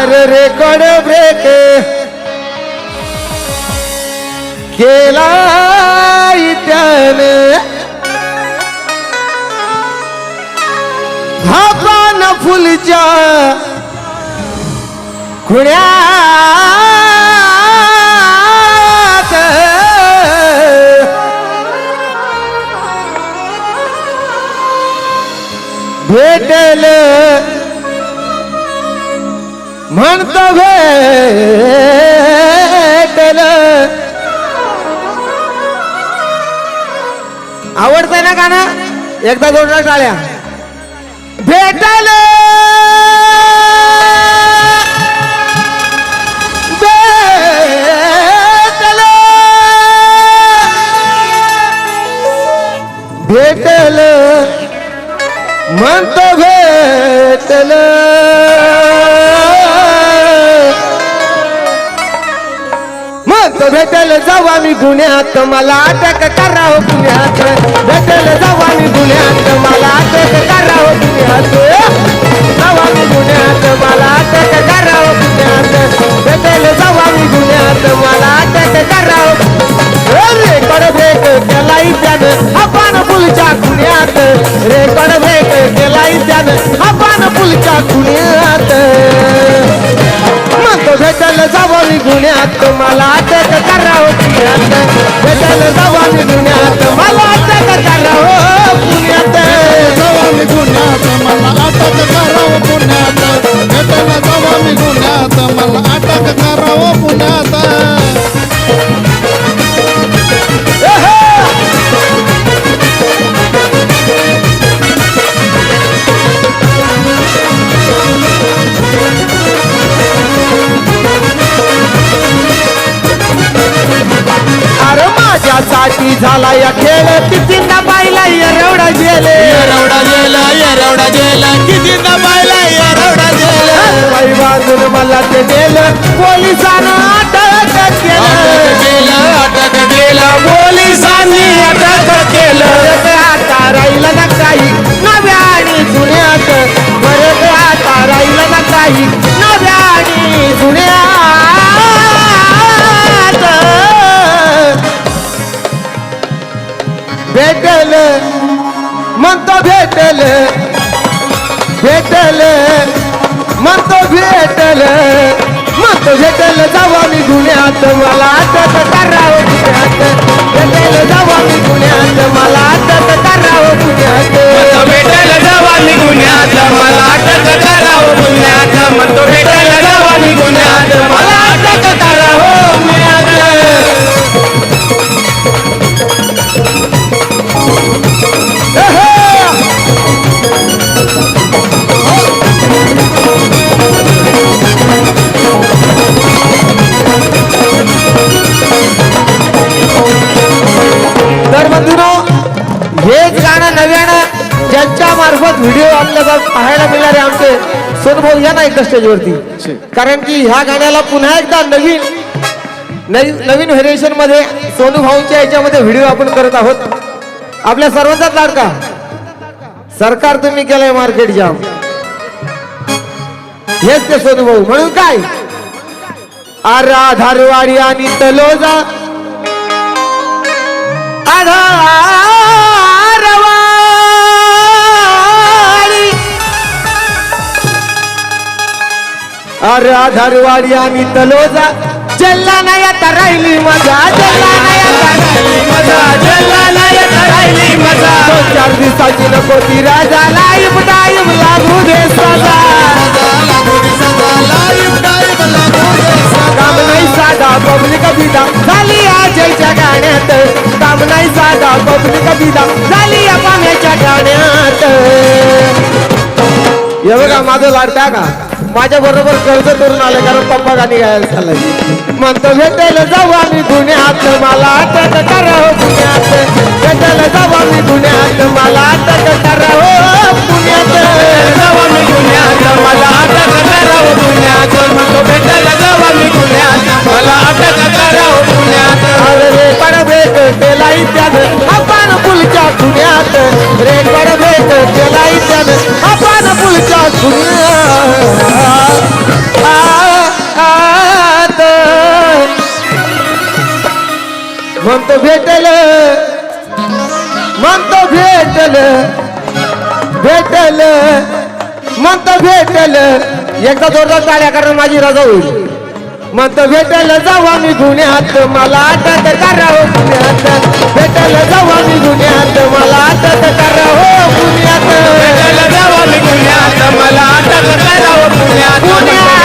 अरे record break केला त्याने धापान फुलच्या खुण्यात. भेटलं म्हणतो भेटल. आवडतंय ना गाणं? एकदा जोडणार टाळ्या. भेटल. भेटल. म्हणतो भेटल. भेटल जाऊ आम्ही गुन्ह्यात. मला अटक कराव गुन्ह्यात. भेटल जाऊ आम्ही गुन्ह्यात. मला अटक कराव गुन्ह्यात. जाऊ आम्ही गुन्ह्यात. मला अटक कराव गुन्ह्यात. भेटल जाऊ आम्ही गुन्ह्यात. मला अटक करावं. रेकॉर्ड ब्रेक केलाय त्यानं. आपण पुलच्या खुण्यात रेकॉर्ड ब्रेक केलाय त्यानं. आपण पुलच्या गुन्ह्यात. म्हणतो भेटल जावं मी गुन्ह्यात. मला मला अटक करावं पुण्यात अरे माझ्यासाठी झाला या खेळ. किती ना पाहिला एवढा गेले. एरवडा गेला एरवडा गेला. किती गेलं पोलिसानं अटक अटक केलं केलं अटक केलं. पोलिसांनी भेटल जावा मी गुन्ह्यात. मला अटक ज्यांच्या मार्फत व्हिडिओ आपल्याला पाहायला मिळणारे आमचे सोनभाऊ या ना एकदा स्टेजवरती. कारण की ह्या गाण्याला पुन्हा एकदा नवीन नवी- नवीन व्हेरिएशनमध्ये सोनू भाऊंच्या याच्यामध्ये व्हिडिओ आपण करत आहोत. आपल्या सर्वांचाच लाडका. सरकार तुम्ही केलंय मार्केट जाम हेच ते सोनू भाऊ म्हणून काय? आधारवाडी आणि तलोजा आधारवाडी अरे आधारवाडी आणि तलोजा. जल्ला नाही आता राहिली मजा जल्ला नाही आता राहिली मजा जल्ला नाही आता राहिली मजा. दोन चार दिवसाची नको ती राजा लाईफ टाईम लागू दे सजा काम नाही साधा पब्लिक बिदा झाली आजच्या गाण्यात. काम नाही साधा पब्लिक बिदा झाली या पाण्याच्या गाण्यात हे बघा माझं लाडता का माझ्या बरोबर कर्ज करून आले कारण पप्पा गाणी गायला झालं म्हणतो भेटायला जाऊ आम्ही गुन्ह्यात मला अटक करावं गुन्ह्यात भेटायला जाऊ आम्ही गुन्ह्यात मला अटक भेटल भेटल मंत भेटल. एकदा जोरदार गाड्या कारण माझी रजा होईल. मंत भेटल जावा मी गुन्ह्यात मला आटत करा हो गुन्ह्यात भेटल जावा मी गुन्ह्यात मला आटत करा हो गुन्ह्यात भेटल जावा मी गुन्ह्यात मला आटत करा हो गुन्ह्यात